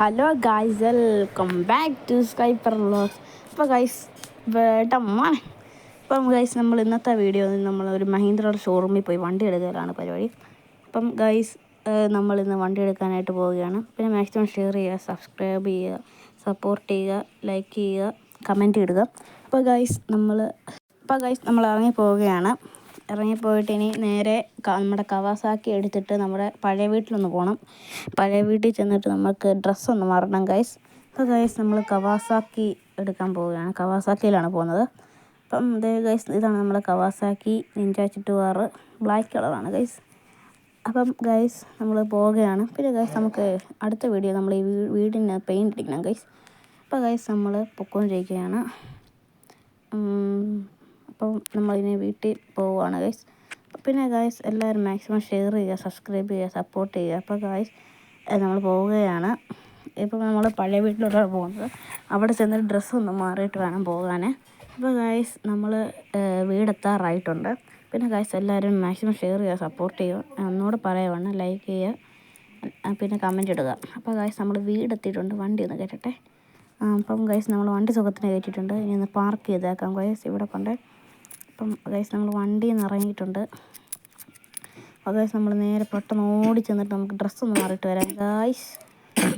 Hello guys welcome back to Skyper vlogs അപ്പോൾ guys വേട്ടമ്മാണ് അപ്പം ഗൈസ് നമ്മൾ ഇന്നത്തെ വീഡിയോ നമ്മൾ ഒരു മഹീന്ദ്രയുടെ ഷോറൂമിൽ പോയി വണ്ടി എടുക്കലാണ് പരിപാടി. അപ്പം ഗൈസ് നമ്മൾ ഇന്ന് വണ്ടി എടുക്കാനായിട്ട് പോവുകയാണ്. പിന്നെ മാക്സിമം ഷെയർ ചെയ്യുക സബ്സ്ക്രൈബ് ചെയ്യുക സപ്പോർട്ട് ചെയ്യുക ലൈക്ക് ചെയ്യുക കമന്റ് ഇടുക. അപ്പോൾ ഗൈസ് നമ്മൾ അപ്പോൾ ഗൈസ് നമ്മൾ ഇറങ്ങി പോവുകയാണ്. ഇറങ്ങിപ്പോയിട്ട് ഇനി നേരെ നമ്മുടെ കവാസാക്കി എടുത്തിട്ട് നമ്മുടെ പഴയ വീട്ടിലൊന്ന് പോകണം പഴയ വീട്ടിൽ ചെന്നിട്ട് നമുക്ക് ഡ്രസ്സൊന്ന് മാറണം ഗൈസ് അപ്പോൾ ഗൈസ് നമ്മൾ കവാസാക്കി എടുക്കാൻ പോവുകയാണ്. കവാസാക്കിയിലാണ് പോകുന്നത്. അപ്പം ഇതേ ഗൈസ് ഇതാണ് നമ്മുടെ കവാസാക്കി നിഞ്ച ചുറ്റുവാറ് ബ്ലാക്ക് കളറാണ് ഗൈസ് അപ്പം ഗൈസ് നമ്മൾ പോവുകയാണ്. പിന്നെ ഗൈസ് നമുക്ക് അടുത്ത വീഡിയോ നമ്മൾ ഈ വീടിന് പെയിന്റ് അടിക്കണം ഗൈസ് അപ്പോൾ ഗൈസ് നമ്മൾ പൊക്കോണ്ടിരിക്കുകയാണ്. അപ്പം നമ്മളിനി വീട്ടിൽ പോവുകയാണ് ഗൈസ് പിന്നെ ഗായ്സ് എല്ലാവരും മാക്സിമം ഷെയർ ചെയ്യുക സബ്സ്ക്രൈബ് ചെയ്യുക സപ്പോർട്ട് ചെയ്യുക. അപ്പോൾ ഗായ്സ് നമ്മൾ പോവുകയാണ്. ഇപ്പം നമ്മൾ പഴയ വീട്ടിലോട്ടാണ് പോകുന്നത്. അവിടെ ചെന്ന് ഡ്രസ്സൊന്നും മാറിയിട്ട് വേണം പോകാൻ അപ്പോൾ ഗായ്സ് നമ്മൾ വീടെത്താറായിട്ടുണ്ട്. പിന്നെ ഗായ്സ് എല്ലാവരും മാക്സിമം ഷെയർ ചെയ്യുക സപ്പോർട്ട് ചെയ്യുക. ഒന്നുകൂടെ പറയുവാണ് ലൈക്ക് ചെയ്യുക പിന്നെ കമന്റ് ഇടുക. അപ്പോൾ ഗായ്സ് നമ്മൾ വീടെത്തിയിട്ടുണ്ട് വണ്ടി ഒന്ന് കയറ്റട്ടെ. അപ്പം ഗൈസ് നമ്മൾ വണ്ടി സുഖത്തിന് കയറ്റിയിട്ടുണ്ട്. ഇനി ഒന്ന് പാർക്ക് ചെയ്തേക്കാം ഗൈസ് ഇവിടെ കൊണ്ട്. അപ്പം ഗൈസ് നമ്മൾ വണ്ടിയിൽ നിന്ന് ഇറങ്ങിയിട്ടുണ്ട്. അപ്പോൾ ഗൈസ് നമ്മൾ നേരെ പെട്ടെന്ന് ഓടി ചെന്നിട്ട് നമുക്ക് ഡ്രസ്സൊന്ന് മാറിയിട്ട് വരാം. ഗൈസ്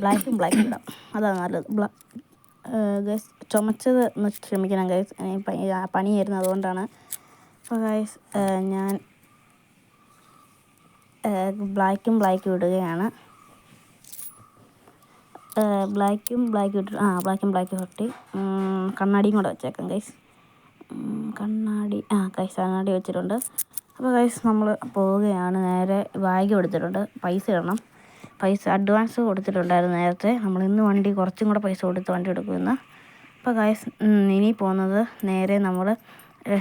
ബ്ലാക്കും ബ്ലാക്കും ഇടാം. അതാണ് നല്ലത്. ബ്ലാ ഗൈസ് ചുമച്ചത് ഒന്ന് ക്ഷമിക്കണം ഗൈസ് പണിയായിരുന്നു അതുകൊണ്ടാണ്. അപ്പോൾ ഗൈസ് ഞാൻ ബ്ലാക്കും ബ്ലാക്കും ഇടുകയാണ്. ബ്ലാക്കും ബ്ലാക്കും ഇട്ടിട്ട് ആ ബ്ലാക്കും ബ്ലാക്കും ഇട്ടി. കണ്ണാടിയും കൂടെ വെച്ചേക്കാം ഗൈസ് കണ്ണാടി. ആ കൈസ് കണ്ണാടി വെച്ചിട്ടുണ്ട്. അപ്പോൾ കൈസ് നമ്മൾ പോവുകയാണ്. നേരെ ബാഗ് കൊടുത്തിട്ടുണ്ട്. പൈസ ഇടണം. പൈസ അഡ്വാൻസ് കൊടുത്തിട്ടുണ്ടായിരുന്നു നേരത്തെ. നമ്മൾ ഇന്ന് വണ്ടി കുറച്ചും കൂടെ പൈസ കൊടുത്ത് വണ്ടി എടുക്കുമെന്ന്. അപ്പോൾ കൈസ് ഇനി പോകുന്നത് നേരെ നമ്മൾ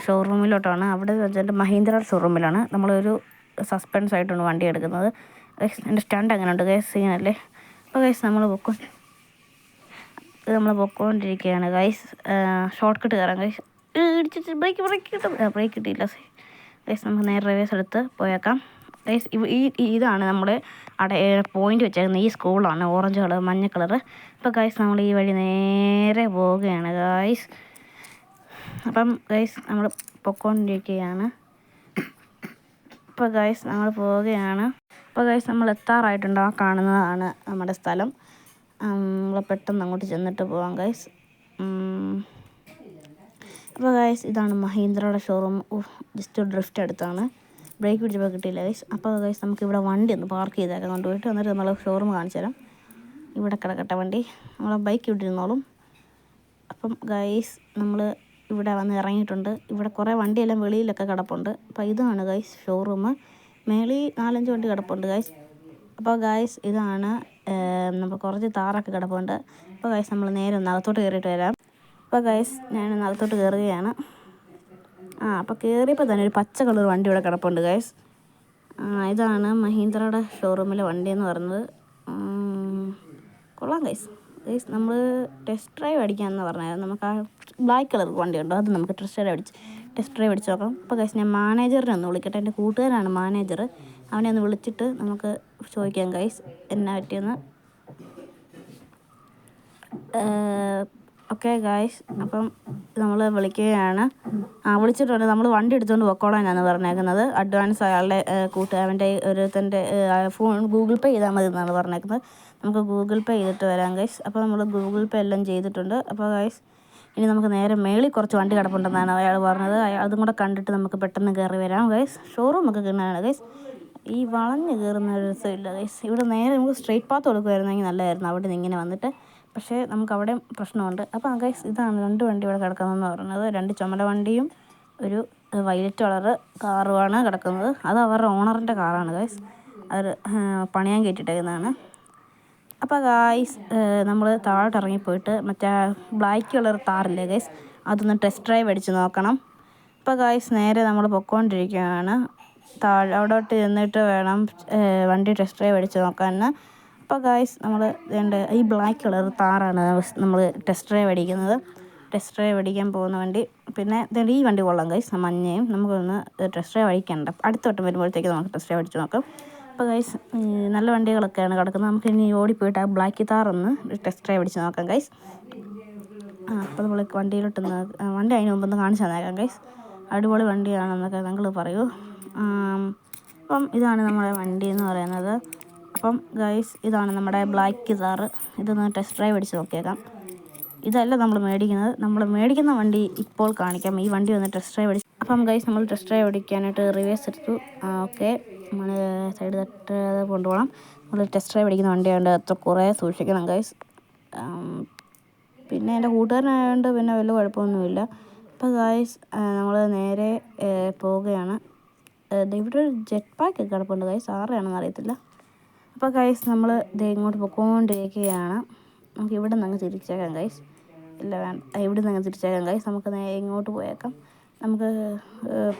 ഷോറൂമിലോട്ടാണ് അവിടെ വെച്ചിട്ട് മഹീന്ദ്ര ഷോറൂമിലാണ് നമ്മളൊരു സസ്പെൻസ് ആയിട്ടാണ് വണ്ടി എടുക്കുന്നത്. എന്റെ സ്റ്റാൻഡ് അങ്ങനെ ഉണ്ട് ഗൈസ് സീനല്ലേ അപ്പോൾ ഗൈസ് നമ്മൾ പൊക്കോ നമ്മൾ പൊക്കോണ്ടിരിക്കുകയാണ്. ഗൈസ് ഷോർട്ട് കട്ട് കയറാം. ഗൈസ് ബ്രേക്ക് ബ്രേക്ക് കിട്ടും. ബ്രേക്ക് കിട്ടിയില്ല ഗൈസ് നമുക്ക് നേരെ റിവേഴ്സ് എടുത്ത് പോയേക്കാം. ഗൈസ് ഈ ഇതാണ് നമ്മൾ അവിടെ പോയിന്റ് വെച്ചേക്കുന്നത് ഈ സ്കൂളാണ് ഓറഞ്ച് കളർ മഞ്ഞ കളർ അപ്പോൾ ഗൈസ് നമ്മൾ ഈ വഴി നേരെ പോവുകയാണ് ഗൈസ് അപ്പം ഗൈസ് നമ്മൾ പൊക്കോണ്ടിരിക്കുകയാണ്. ഇപ്പോൾ ഗൈസ് നമ്മൾ പോവുകയാണ്. അപ്പോൾ ഗൈസ് നമ്മൾ എത്താറായിട്ടുണ്ടോ കാണുന്നതാണ് നമ്മുടെ സ്ഥലം. നമ്മൾ പെട്ടെന്ന് അങ്ങോട്ട് ചെന്നിട്ട് പോവാം ഗൈസ് അപ്പോൾ ഗൈസ് ഇതാണ് മഹീന്ദ്രയുടെ ഷോറൂം ജസ്റ്റ് ഒരു ഡ്രിഫ്റ്റ് അടുത്താണ് ബ്രേക്ക് പിടിച്ചപ്പോൾ കിട്ടിയില്ല ഗൈസ് അപ്പോൾ ഗൈസ് നമുക്ക് ഇവിടെ വണ്ടി ഒന്ന് പാർക്ക് ചെയ്തേക്കാം. കൊണ്ടുപോയിട്ട് എന്നിട്ട് നമ്മൾ ഷോറൂം കാണിച്ചു തരാം. ഇവിടെ കിടക്കട്ടെ വണ്ടി. നമ്മളെ ബൈക്ക് ഇവിടെ ഇരുന്നോളും. അപ്പം ഗൈസ് നമ്മൾ ഇവിടെ വന്ന് ഇറങ്ങിയിട്ടുണ്ട്. ഇവിടെ കുറേ വണ്ടിയെല്ലാം വെളിയിലൊക്കെ കിടപ്പുണ്ട്. അപ്പോൾ ഇതാണ് ഗൈസ് ഷോറൂം മേളി നാലഞ്ച് വണ്ടി കിടപ്പുണ്ട് ഗൈസ് അപ്പോൾ ഗൈസ് ഇതാണ് നമ്മൾ കുറച്ച് താറൊക്കെ കിടപ്പുണ്ട്. അപ്പോൾ ഗൈസ് നമ്മൾ നേരെ ഒന്ന് അകത്തോട്ട് കയറിയിട്ട് വരാം. അപ്പോൾ ഗൈസ് ഞാൻ നിലത്തോട്ട് കയറുകയാണ് ആ അപ്പോൾ കയറിയപ്പോൾ തന്നെ ഒരു പച്ച കളർ വണ്ടി ഇവിടെ കിടപ്പുണ്ട് ഗൈസ് ഇതാണ് മഹീന്ദ്രയുടെ ഷോറൂമിലെ വണ്ടി എന്ന് പറയുന്നത്. കൊള്ളാം ഗൈസ് ഗൈസ് നമ്മൾ ടെസ്റ്റ് ഡ്രൈവ് അടിക്കാമെന്ന് പറഞ്ഞായിരുന്നു നമുക്ക് ആ ബ്ലാക്ക് കളർ വണ്ടി ഉണ്ടോ? അത് നമുക്ക് ടെസ്റ്റ് ഡ്രൈവ് അടിച്ച് ടെസ്റ്റ് ഡ്രൈവ് അടിച്ച് നോക്കാം. അപ്പോൾ ഗൈസ് ഞാൻ മാനേജറിനെ ഒന്ന് വിളിക്കട്ടെ. എന്റെ കൂട്ടുകാരാണ് മാനേജർ അവനെ ഒന്ന് വിളിച്ചിട്ട് നമുക്ക് ചോദിക്കാം ഗൈസ് എന്നാ പറ്റിയെന്ന്. ഓക്കെ ഗായ്സ് അപ്പം നമ്മൾ വിളിക്കുകയാണ്. ആ വിളിച്ചിട്ടുണ്ട്. നമ്മൾ വണ്ടി എടുത്തുകൊണ്ട് പൊക്കോളാനാണ് പറഞ്ഞേക്കുന്നത്. അഡ്വാൻസ് അയാളുടെ കൂട്ടുകാരന്റെ ഒരുത്തന്റെ ഫോൺ ഗൂഗിൾ പേ ചെയ്താൽ മതി എന്നാണ് പറഞ്ഞേക്കുന്നത്. നമുക്ക് ഗൂഗിൾ പേ ചെയ്തിട്ട് വരാം ഗൈസ് അപ്പോൾ നമ്മൾ ഗൂഗിൾ പേ എല്ലാം ചെയ്തിട്ടുണ്ട്. അപ്പോൾ ഗൈസ് ഇനി നമുക്ക് നേരെ മേളിൽ കുറച്ച് വണ്ടി കിടപ്പുണ്ടെന്നാണ് അയാൾ പറഞ്ഞത്. അതും കൂടെ കണ്ടിട്ട് നമുക്ക് പെട്ടെന്ന് കയറി വരാം ഗൈസ് ഷോറൂം ഒക്കെ കിട്ടുന്നതാണ് ഗൈസ് ഈ വളഞ്ഞ് കയറുന്ന ഒരു രസമില്ല ഗൈസ് ഇവിടെ നേരെ നമുക്ക് സ്ട്രെയിറ്റ് പാത്ത് കൊടുക്കുമായിരുന്നെങ്കിൽ നല്ലതായിരുന്നു. അവിടെ നിന്ന് ഇങ്ങനെ വന്നിട്ട് പക്ഷേ നമുക്ക് അവിടെ പ്രശ്നമുണ്ട് അപ്പോൾ ഗൈസ് ഇതാണ് രണ്ട് വണ്ടി ഇവിടെ കിടക്കുന്നതെന്ന് പറയുന്നത് രണ്ട് ചുമല വണ്ടിയും ഒരു വൈലറ്റ് കളറ് കാറുമാണ് കിടക്കുന്നത്. അത് അവരുടെ ഓണറിന്റെ കാറാണ് ഗൈസ് അവർ പണിയാൻ കയറ്റിട്ടേക്കുന്നതാണ് അപ്പോൾ ഗൈസ് നമ്മൾ താഴോട്ട് ഇറങ്ങിപ്പോയിട്ട് മറ്റേ ബ്ലാക്ക് കളർ താറില്ലേ ഗൈസ് അതൊന്ന് ടെസ്റ്റ് ഡ്രൈവ് അടിച്ച് നോക്കണം. അപ്പോൾ ഗൈസ് നേരെ നമ്മൾ പൊക്കോണ്ടിരിക്കുകയാണ്. താഴെ അവിടോട്ട് ചെന്നിട്ട് വേണം വണ്ടി ടെസ്റ്റ് ഡ്രൈവ് അടിച്ച് നോക്കാൻ അപ്പോൾ ഗായ്സ് നമ്മൾ വേണ്ട ഈ ബ്ലാക്ക് കളർ താറാണ് നമ്മൾ ടെസ്റ്റ് ഡ്രൈവ് അടിക്കുന്നത്. ടെസ്റ്റ് ഡ്രൈവ് അടിക്കാൻ പോകുന്ന വണ്ടി. പിന്നെ ഈ വണ്ടി കൊള്ളാം ഗൈസ് മഞ്ഞയും. നമുക്കൊന്ന് ടെസ്റ്റ് ഡ്രൈവ് അടിക്കണ്ട. അടുത്ത വട്ടം വരുമ്പോഴത്തേക്ക് നമുക്ക് ടെസ്റ്റ് ഡ്രൈവ് അടിച്ച് നോക്കാം. അപ്പോൾ ഗൈസ് നല്ല വണ്ടികളൊക്കെയാണ് കിടക്കുന്നത്. നമുക്ക് ഇനി ഓടിപ്പോയിട്ട് ആ ബ്ലാക്ക് താറൊന്ന് ടെസ്റ്റ് ഡ്രൈവ് അടിച്ച് നോക്കാം ഗൈസ് അപ്പോൾ നമ്മൾ വണ്ടിയിലോട്ടൊന്ന് ആ, വണ്ടി അതിന് മുമ്പൊന്ന് കാണിച്ചു തന്നേക്കാം ഗൈസ് അടിപൊളി വണ്ടിയാണെന്നൊക്കെ നിങ്ങൾ പറയൂ. അപ്പം ഇതാണ് നമ്മുടെ വണ്ടി എന്ന് പറയുന്നത്. അപ്പം ഗൈസ് ഇതാണ് നമ്മുടെ ബ്ലാക്ക് താറ് ഇതൊന്ന് ടെസ്റ്റ് ഡ്രൈവ് അടിച്ച് നോക്കിയേക്കാം. ഇതല്ല നമ്മൾ മേടിക്കുന്നത്. നമ്മൾ മേടിക്കുന്ന വണ്ടി ഇപ്പോൾ കാണിക്കാം. ഈ വണ്ടി ഒന്ന് ടെസ്റ്റ് ഡ്രൈവ് അടിച്ച് അപ്പം ഗൈസ് നമ്മൾ ടെസ്റ്റ് ഡ്രൈവ് അടിക്കാനായിട്ട് റിവേഴ്സ് എടുത്തു. ഓക്കെ നമ്മൾ സൈഡ് തട്ട് കൊണ്ടുപോകണം. നമ്മൾ ടെസ്റ്റ് ഡ്രൈവ് അടിക്കുന്ന വണ്ടിയായതുകൊണ്ട് അത്ര കുറേ സൂക്ഷിക്കണം ഗൈസ് പിന്നെ എന്റെ കൂട്ടുകാരനായതുകൊണ്ട് പിന്നെ വലിയ കുഴപ്പമൊന്നുമില്ല. അപ്പോൾ ഗൈസ് നമ്മൾ നേരെ പോവുകയാണ്. ഇവിടെ ഒരു ജെറ്റ് പാക്ക് കിടപ്പുണ്ട് ഗൈസ് ആരുടെയാണെന്ന് അറിയത്തില്ല. അപ്പോൾ ഗൈസ് നമ്മൾ ദേ ഇങ്ങോട്ട് പൊക്കോണ്ടിരിക്കുകയാണ് നമുക്ക് ഇവിടെ നിന്ന് അങ്ങ് തിരിച്ചേക്കാം ഗൈസ് ഇല്ല വേണ്ട. ഇവിടെ നിന്ന് അങ്ങ് തിരിച്ചേക്കാം ഗൈസ് നമുക്ക് നേരെ ഇങ്ങോട്ട് പോയേക്കാം. നമുക്ക്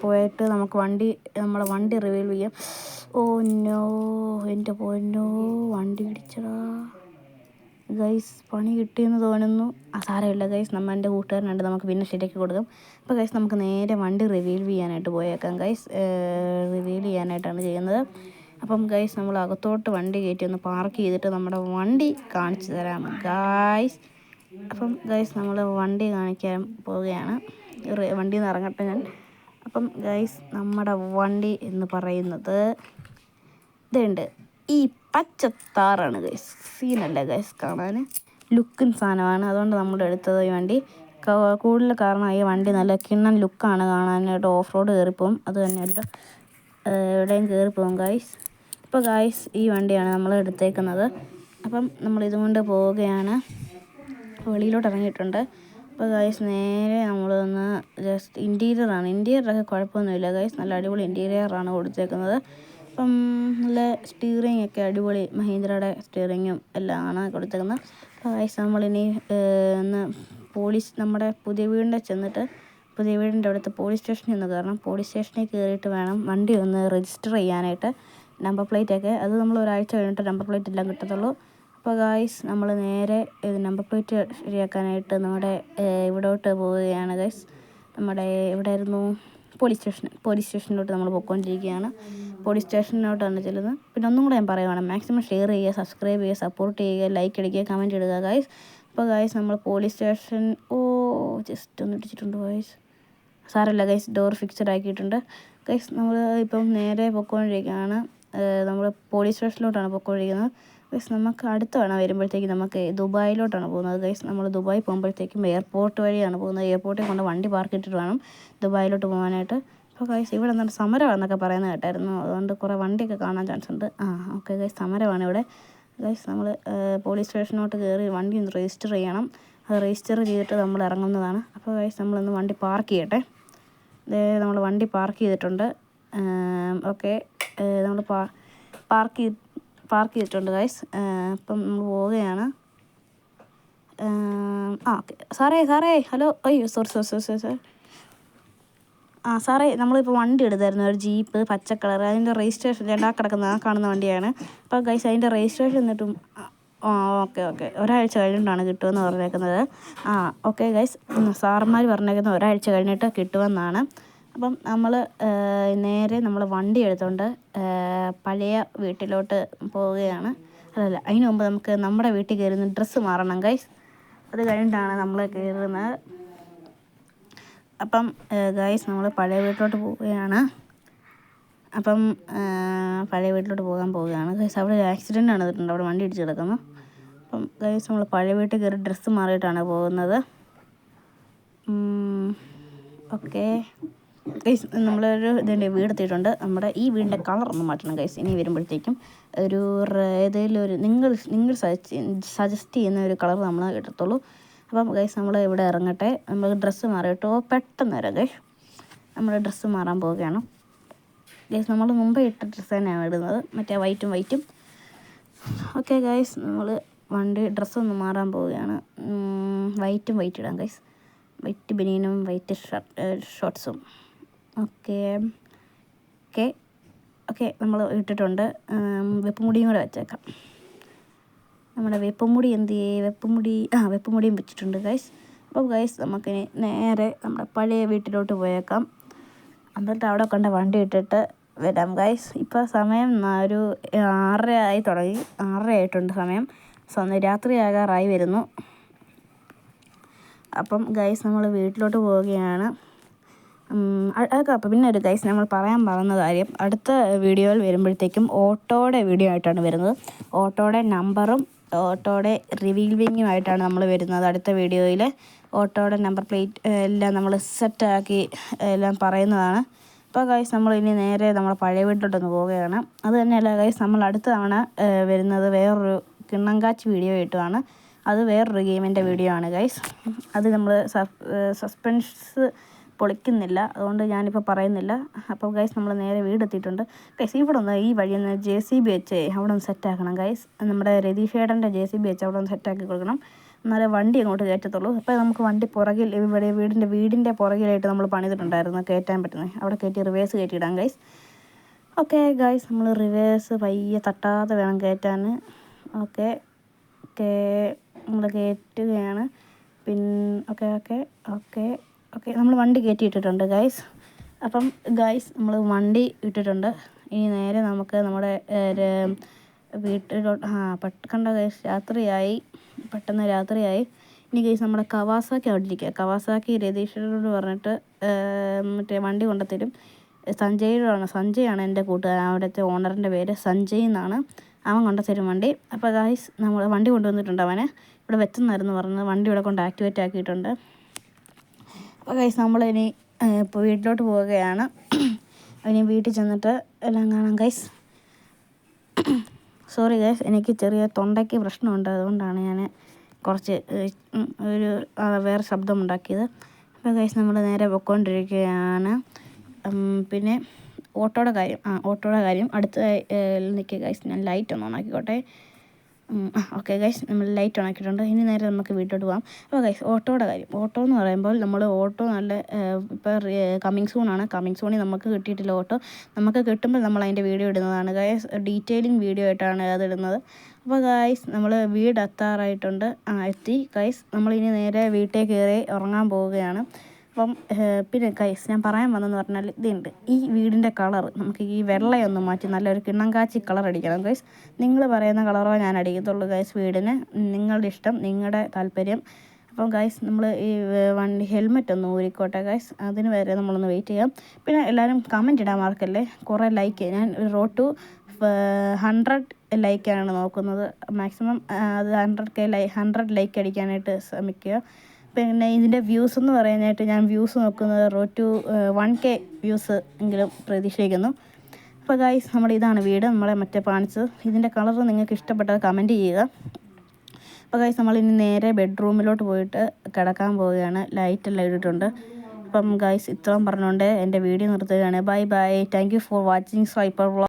പോയിട്ട് നമുക്ക് വണ്ടി നമ്മളെ വണ്ടി റിവീൽ ചെയ്യാം. ഓ നോ എന്റെ പൊന്നോ വണ്ടി ഇടിച്ചടാ. ഗൈസ് പണി കിട്ടിയെന്ന് തോന്നുന്നു. ആ സാരമില്ല ഗൈസ് നമ്മൾ എന്റെ കൂട്ടുകാരനുണ്ട്. നമുക്ക് പിന്നെ ശരിയാക്കി കൊടുക്കാം. അപ്പോൾ ഗൈസ് നമുക്ക് നേരെ വണ്ടി റിവീൽ ചെയ്യാനായിട്ട് പോയേക്കാം ഗൈസ് റിവീൽ ചെയ്യാനായിട്ടാണ് ചെയ്യുന്നത്. അപ്പം ഗൈസ് നമ്മൾ അകത്തോട്ട് വണ്ടി കയറ്റി ഒന്ന് പാർക്ക് ചെയ്തിട്ട് നമ്മുടെ വണ്ടി കാണിച്ചു തരാം ഗൈസ് അപ്പം ഗൈസ് നമ്മൾ വണ്ടി കാണിക്കാൻ പോവുകയാണ്. വണ്ടി നിന്ന് ഇറങ്ങട്ടെ ഞാൻ. അപ്പം ഗൈസ് നമ്മുടെ വണ്ടി എന്ന് പറയുന്നത് ഇതുണ്ട്. ഈ പച്ച താറാണ് ഗൈസ് സീനല്ല ഗൈസ് കാണാൻ? ലുക്കിൻ സാധനമാണ്. അതുകൊണ്ട് നമ്മൾ എടുത്തത് ഈ വണ്ടി. കൂടുതൽ കാരണം ഈ വണ്ടി നല്ല കിണ്ണൻ ലുക്കാണ് കാണാനായിട്ട് ഓഫ് റോഡ് കയറിപ്പോവും അത് തന്നെയല്ല എവിടെയും കയറിപ്പോവും ഗൈസ് ഇപ്പോൾ ഗായ്സ് ഈ വണ്ടിയാണ് നമ്മൾ എടുത്തേക്കുന്നത്. അപ്പം നമ്മൾ ഇതുകൊണ്ട് പോവുകയാണ്. വെളിയിലോട്ട് ഇറങ്ങിയിട്ടുണ്ട്. അപ്പോൾ ഗായ്സ് നേരെ നമ്മളൊന്ന് ജസ്റ്റ് ഇന്റീരിയറാണ് ഇന്റീരിയറൊക്കെ കുഴപ്പമൊന്നുമില്ല ഗായ്സ് നല്ല അടിപൊളി ഇന്റീരിയറാണ് കൊടുത്തേക്കുന്നത്. അപ്പം നല്ല സ്റ്റിയറിംഗ് ഒക്കെ അടിപൊളി മഹീന്ദ്രയുടെ സ്റ്റിയറിങ്ങും എല്ലാം ആണ് കൊടുത്തേക്കുന്നത്. അപ്പോൾ ഗായ്സ് നമ്മളിനി ഒന്ന് പോലീസ് നമ്മുടെ പുതിയ വീടിന്റെ ചെന്നിട്ട് പുതിയ വീടിന്റെ അവിടുത്തെ പോലീസ് സ്റ്റേഷനിൽ ഒന്ന് കയറണം. പോലീസ് സ്റ്റേഷനിൽ കയറിയിട്ട് വേണം വണ്ടി ഒന്ന് രജിസ്റ്റർ ചെയ്യാനായിട്ട്. നമ്പർ പ്ലേറ്റ് ഒക്കെ. അത് നമ്മൾ ഒരാഴ്ച കഴിഞ്ഞിട്ട് നമ്പർ പ്ലേറ്റ് എല്ലാം കിട്ടത്തുള്ളൂ. അപ്പോൾ ഗായ്സ് നമ്മൾ നേരെ നമ്പർ പ്ലേറ്റ് ശരിയാക്കാനായിട്ട് നമ്മുടെ ഇവിടോട്ട് പോവുകയാണ് ഗൈസ് നമ്മുടെ എവിടെയായിരുന്നു പോലീസ് സ്റ്റേഷൻ പോലീസ് സ്റ്റേഷനിലോട്ട് നമ്മൾ പോയിക്കൊണ്ടിരിക്കുകയാണ്. പോലീസ് സ്റ്റേഷനിലോട്ടാണ് ചെല്ലുന്നത്. പിന്നെ ഒന്നും കൂടെ ഞാൻ പറയുവാണ് മാക്സിമം ഷെയർ ചെയ്യുക സബ്സ്ക്രൈബ് ചെയ്യുക സപ്പോർട്ട് ചെയ്യുക ലൈക്ക് അടിക്കുക കമന്റ് ഇടുക ഗൈസ് അപ്പോൾ ഗൈസ് നമ്മൾ പോലീസ് സ്റ്റേഷൻ ഓ ജസ്റ്റ് ഒന്ന് ഇടിച്ചിട്ടുണ്ട് ഗൈസ് സാറല്ല ഗൈസ് ഡോർ ഫിക്സഡ് ആക്കിയിട്ടുണ്ട്. ഗൈസ് നമ്മൾ ഇപ്പം നേരെ പൊക്കോണ്ടിരിക്കുകയാണ് നമ്മൾ പോലീസ് സ്റ്റേഷനിലോട്ടാണ് പോയിക്കൊണ്ടിരിക്കുന്നത് ഗൈസ് നമുക്ക് അടുത്താണ് വരുമ്പോഴത്തേക്ക് നമുക്ക് ദുബായിലോട്ടാണ് പോകുന്നത്. ഗൈസ് നമ്മൾ ദുബായ് പോകുമ്പോഴത്തേക്കും എയർപോർട്ട് വഴിയാണ് പോകുന്നത്. എയർപോർട്ടിൽ കൊണ്ട് വണ്ടി പാർക്ക് ഇട്ടിട്ട് വേണം ദുബായിലോട്ട് പോകാനായിട്ട്. അപ്പോൾ ഗൈസ് ഇവിടെ എന്താണ് സമരമാണെന്നൊക്കെ പറയുന്നത് കേട്ടായിരുന്നു. അതുകൊണ്ട് കുറേ വണ്ടിയൊക്കെ കാണാൻ ചാൻസ് ഉണ്ട്. ആ ഓക്കെ ഗൈസ് സമരമാണ് ഇവിടെ. ഗൈസ് നമ്മൾ പോലീസ് സ്റ്റേഷനോട്ട് കയറി വണ്ടി ഒന്ന് രജിസ്റ്റർ ചെയ്യണം. അത് രജിസ്റ്റർ ചെയ്തിട്ട് നമ്മൾ ഇറങ്ങുന്നതാണ്. അപ്പോൾ ഗൈസ് നമ്മളൊന്ന് വണ്ടി പാർക്ക് ചെയ്യട്ടെ. നമ്മൾ വണ്ടി പാർക്ക് ചെയ്തിട്ടുണ്ട്. ഓക്കെ നമ്മൾ പാർക്ക് പാർക്ക് ചെയ്തിട്ടുണ്ട് ഗൈസ് അപ്പം നമ്മൾ പോവുകയാണ്. ആ ഓക്കെ സാറേ സാറേ ഹലോ അയ്യോ sorry sorry sorry sorry sir ആ സാറേ നമ്മളിപ്പോൾ വണ്ടി എടുത്തായിരുന്നു. ഒരു ജീപ്പ് പച്ച കളർ അതിന്റെ രജിസ്ട്രേഷൻ രണ്ടാ കിടക്കുന്ന കാണുന്ന വണ്ടിയാണ്. അപ്പോൾ ഗൈസ് അതിന്റെ രജിസ്ട്രേഷൻ എന്നിട്ടും ആ ഓക്കെ ഓക്കെ ഒരാഴ്ച കഴിഞ്ഞിട്ടാണ് കിട്ടുമെന്ന് പറഞ്ഞേക്കുന്നത്. ആ ഓക്കെ ഗൈസ് സാറന്മാർ പറഞ്ഞേക്കുന്നത് ഒരാഴ്ച കഴിഞ്ഞിട്ട് കിട്ടുമെന്നാണ്. അപ്പം നമ്മൾ നേരെ നമ്മൾ വണ്ടി എടുത്തുകൊണ്ട് പഴയ വീട്ടിലോട്ട് പോവുകയാണ്. അതല്ല അതിന് മുമ്പ് നമുക്ക് നമ്മുടെ വീട്ടിൽ കയറുന്ന ഡ്രസ്സ് മാറണം ഗൈസ് അത് കഴിഞ്ഞിട്ടാണ് നമ്മൾ കയറുന്നത്. അപ്പം ഗൈസ് നമ്മൾ പഴയ വീട്ടിലോട്ട് പോവുകയാണ്. അപ്പം പഴയ വീട്ടിലോട്ട് പോകാൻ പോവുകയാണ്. ഗൈസ് അവിടെ ഒരു ആണ് നടന്നിട്ടുണ്ട് അവിടെ വണ്ടി ഇടിച്ച് കിടക്കുന്നു. അപ്പം ഗൈസ് നമ്മൾ പഴയ വീട്ടിൽ കയറി ഡ്രസ്സ് മാറിയിട്ടാണ് പോകുന്നത്. ഓക്കെ ഗൈസ് നമ്മളൊരു ഇതിന്റെ വീട് എത്തിയിട്ടുണ്ട് നമ്മുടെ ഈ വീടിന്റെ കളർ ഒന്ന് മാറ്റണം ഗൈസ് ഇനി വരുമ്പോഴത്തേക്കും ഒരു ഏതെങ്കിലും ഒരു നിങ്ങൾ നിങ്ങൾ സജസ്റ്റ് ചെയ്യുന്ന ഒരു കളർ നമ്മൾ കിട്ടത്തുള്ളൂ അപ്പം ഗൈസ് നമ്മൾ ഇവിടെ ഇറങ്ങട്ടെ. നമ്മൾ ഡ്രസ്സ് മാറിയിട്ടോ പെട്ടെന്ന് വരാം ഗൈസ് നമ്മൾ ഡ്രസ്സ് മാറാൻ പോവുകയാണ്. ഗൈസ് നമ്മൾ മുമ്പേ ഇട്ട ഡ്രസ്സ് തന്നെയാണ് ഇടുന്നത്. മറ്റേ വൈറ്റും വൈറ്റും ഓക്കെ ഗൈസ് നമ്മൾ വണ്ടി ഡ്രസ്സൊന്ന് മാറാൻ പോവുകയാണ്. വൈറ്റും വൈറ്റ് ഇടാം ഗൈസ് വൈറ്റ് ബനിയനും വൈറ്റ് ഷർട്ട് ഷോർട്ട്സും ഓക്കെ. ഓക്കെ. ഓക്കെ നമ്മൾ ഇട്ടിട്ടുണ്ട്. വെപ്പുമുടിയും കൂടെ വെച്ചേക്കാം. നമ്മുടെ വെപ്പുമുടി എന്ത് ചെയ്യേ? വെപ്പുമുടി ആ വെപ്പുമുടിയും വെച്ചിട്ടുണ്ട് ഗൈസ് അപ്പോൾ ഗൈസ് നമുക്കിനി നേരെ നമ്മുടെ പഴയ വീട്ടിലോട്ട് പോയേക്കാം. എന്നിട്ട് അവിടെ കണ്ട വണ്ടി ഇട്ടിട്ട് വരാം ഗൈസ് ഇപ്പോൾ സമയം ഒരു ആറര ആയി തുടങ്ങി. ആറര ആയിട്ടുണ്ട് സമയം രാത്രി ആകാറായി വരുന്നു. അപ്പം ഗൈസ് നമ്മൾ വീട്ടിലോട്ട് പോവുകയാണ്. അപ്പം പിന്നെ ഒരു ഗൈസ് നമ്മൾ പറയാൻ പറഞ്ഞ കാര്യം അടുത്ത വീഡിയോയിൽ വരുമ്പോഴത്തേക്കും ഓട്ടോയുടെ വീഡിയോ ആയിട്ടാണ് വരുന്നത്. ഓട്ടോയുടെ നമ്പറും ഓട്ടോയുടെ റിവീൽവിങ്ങുമായിട്ടാണ് നമ്മൾ വരുന്നത്. അടുത്ത വീഡിയോയിൽ ഓട്ടോയുടെ നമ്പർ പ്ലേറ്റ് എല്ലാം നമ്മൾ സെറ്റാക്കി എല്ലാം പറയുന്നതാണ്. അപ്പോൾ ഗൈസ് നമ്മൾ ഇനി നേരെ നമ്മുടെ പഴയ വീട്ടിലോട്ടൊന്ന് പോവുകയാണ്. അത് തന്നെയല്ല ഗൈസ് നമ്മൾ അടുത്ത തവണ വരുന്നത് വേറൊരു കിണ്ണങ്കാച്ച് വീഡിയോ ആയിട്ടുമാണ് അത് വേറൊരു ഗെയിമിന്റെ വീഡിയോ ആണ് ഗൈസ് അത് നമ്മൾ സസ്പെൻസ് പൊളിക്കുന്നില്ല. അതുകൊണ്ട് ഞാനിപ്പോൾ പറയുന്നില്ല. അപ്പോൾ ഗൈസ് നമ്മൾ നേരെ വീടെത്തിയിട്ടുണ്ട്. ഗൈസ് ഇവിടെ ഒന്ന് ഈ വഴി ഒന്ന് ജെ സി ബി വെച്ച് അവിടെ ഒന്ന് സെറ്റാക്കണം ഗൈസ് നമ്മുടെ രതീഷേടന്റെ ജെ സി ബി വെച്ച് അവിടെ ഒന്ന് സെറ്റാക്കി കൊടുക്കണം. എന്നാലേ വണ്ടി അങ്ങോട്ട് കയറ്റത്തുള്ളൂ. അപ്പോൾ നമുക്ക് വണ്ടി പുറകിൽ ഇവിടെ വീടിന്റെ വീടിന്റെ പുറകിലായിട്ട് നമ്മൾ പണിതിട്ടുണ്ടായിരുന്നു കയറ്റാൻ പറ്റുന്നത് അവിടെ കയറ്റി റിവേഴ്സ് കയറ്റിയിടാം ഗൈസ് ഓക്കെ ഗൈസ് നമ്മൾ റിവേഴ്സ് പയ്യെ തട്ടാതെ വേണം കയറ്റാൻ. ഓക്കെ ഓക്കെ നമ്മൾ കയറ്റുകയാണ്. പിന്നെ ഓക്കെ ഓക്കെ ഓക്കെ ഓക്കെ നമ്മൾ വണ്ടി കയറ്റി ഇട്ടിട്ടുണ്ട് ഗൈസ് അപ്പം ഗൈസ് നമ്മൾ വണ്ടി ഇട്ടിട്ടുണ്ട്. ഇനി നേരെ നമുക്ക് നമ്മുടെ വീട്ടിലോട്ട് ആ പെട്ടെന്ന് ഗൈസ് രാത്രിയായി. പെട്ടെന്ന് രാത്രിയായി. ഇനി ഗൈസ് നമ്മുടെ കവാസാക്കി അവിടെ ഇരിക്കുക. കവാസാക്കി രതീഷനോട് പറഞ്ഞിട്ട് മറ്റേ വണ്ടി കൊണ്ടുത്തരും. സഞ്ജയിലാണ് സഞ്ജയാണ് എന്റെ കൂട്ടുകാരൻ. അവിടുത്തെ ഓണറിന്റെ പേര് സഞ്ജയ് എന്നാണ്. അവൻ കൊണ്ടുത്തരും വണ്ടി. അപ്പോൾ ഗൈസ് നമ്മൾ വണ്ടി കൊണ്ടുവന്നിട്ടുണ്ട് അവനെ. ഇവിടെ വെച്ചെന്നായിരുന്നു പറഞ്ഞത്. വണ്ടി ഇവിടെ കൊണ്ട് ആക്ടിവേറ്റ് ആക്കിയിട്ടുണ്ട്. ഗൈസ് നമ്മളിനി ഇപ്പോൾ വീട്ടിലോട്ട് പോവുകയാണ്. ഇനി വീട്ടിൽ ചെന്നിട്ട് എല്ലാം കാണാം ഗൈസ് സോറി ഗൈസ് എനിക്ക് ചെറിയ തൊണ്ടയ്ക്ക് പ്രശ്നമുണ്ട്. അതുകൊണ്ടാണ് ഞാൻ കുറച്ച് ഒരു വേറെ ശബ്ദം ഉണ്ടാക്കിയത് അപ്പോൾ ഗൈസ് നമ്മൾ നേരെ പൊയ്ക്കൊണ്ടിരിക്കുകയാണ് പിന്നെ ഓട്ടോയുടെ കാര്യം ആ ഓട്ടോയുടെ കാര്യം അടുത്ത നിൽക്കുക ഗൈസ് ഞാൻ ലൈറ്റ് ഒന്ന് ഓണാക്കിക്കോട്ടെ ഓക്കെ ഗൈസ് നമ്മൾ ലൈറ്റ് ഓൺ ആക്കിയിട്ടുണ്ട്. ഇനി നേരെ നമുക്ക് വീട്ടിലോട്ട് പോകാം അപ്പോൾ ഗൈസ് ഓട്ടോയുടെ കാര്യം. ഓട്ടോ എന്ന് പറയുമ്പോൾ നമ്മൾ ഓട്ടോ നല്ല ഇപ്പോൾ കമ്മിങ് സൂണാണ് കമ്മിങ് സൂണിൽ നമുക്ക് കിട്ടിയിട്ടില്ല ഓട്ടോ. നമുക്ക് കിട്ടുമ്പോൾ നമ്മൾ അതിന്റെ വീഡിയോ ഇടുന്നതാണ്. ഗൈസ് ഡീറ്റെയിലിംഗ് വീഡിയോ ആയിട്ടാണ് അത് ഇടുന്നത്. അപ്പോൾ ഗൈസ് നമ്മൾ വീട് എത്താറായിട്ടുണ്ട് എത്തി. ഗൈസ് നമ്മളിനി നേരെ വീട്ടിൽ കയറി ഉറങ്ങാൻ പോവുകയാണ്. അപ്പം പിന്നെ കൈസ് ഞാൻ പറയാൻ വന്നതെന്ന് പറഞ്ഞാൽ ഇതുണ്ട്. ഈ വീടിന്റെ കളർ നമുക്ക് ഈ വെള്ളയൊന്ന് മാറ്റി നല്ലൊരു കിണ്ണം കാച്ചി കളർ അടിക്കണം ഗൈസ് നിങ്ങൾ പറയുന്ന കളറോ ഞാൻ അടിക്കത്തുള്ളൂ ഗൈസ് വീടിന്. നിങ്ങളുടെ ഇഷ്ടം നിങ്ങളുടെ താല്പര്യം. അപ്പം ഗൈസ് നമ്മൾ ഈ വണ്ടി ഹെൽമെറ്റ് ഒന്ന് ഊരിക്കോട്ടെ ഗൈസ് അതിന് വരെ നമ്മളൊന്ന് വെയിറ്റ് ചെയ്യാം. പിന്നെ എല്ലാവരും കമന്റ് ഇടാൻ മാർക്കല്ലേ കുറേ ലൈക്ക് ഞാൻ റോഡ് ടു ഹൺഡ്രഡ് ലൈക്കാണ് നോക്കുന്നത്. മാക്സിമം അത് ഹൺഡ്രഡ് കെ ലൈ ഹൺഡ്രഡ് ലൈക്ക് അടിക്കാനായിട്ട് ശ്രമിക്കുക. പിന്നെ ഇതിന്റെ വ്യൂസ് എന്ന് പറയാനായിട്ട് ഞാൻ വ്യൂസ് നോക്കുന്നത് റോ ടു വൺ കെ വ്യൂസ് എങ്കിലും പ്രതീക്ഷിക്കുന്നു. അപ്പോൾ ഗായ്സ് നമ്മുടെ ഇതാണ് വീട്. നമ്മളെ മറ്റേ പാണിച്ച് ഇതിന്റെ കളർ നിങ്ങൾക്ക് ഇഷ്ടപ്പെട്ടത് കമന്റ് ചെയ്യുക. അപ്പോൾ ഗായ്സ് നമ്മളിനി നേരെ ബെഡ്റൂമിലോട്ട് പോയിട്ട് കിടക്കാൻ പോവുകയാണ്. ലൈറ്റെല്ലാം ഇട്ടിട്ടുണ്ട്. അപ്പം ഗായ്സ് ഇത്രയും പറഞ്ഞുകൊണ്ട് എന്റെ വീഡിയോ നിർത്തുകയാണ്. Bye bye thank you for watching Swiper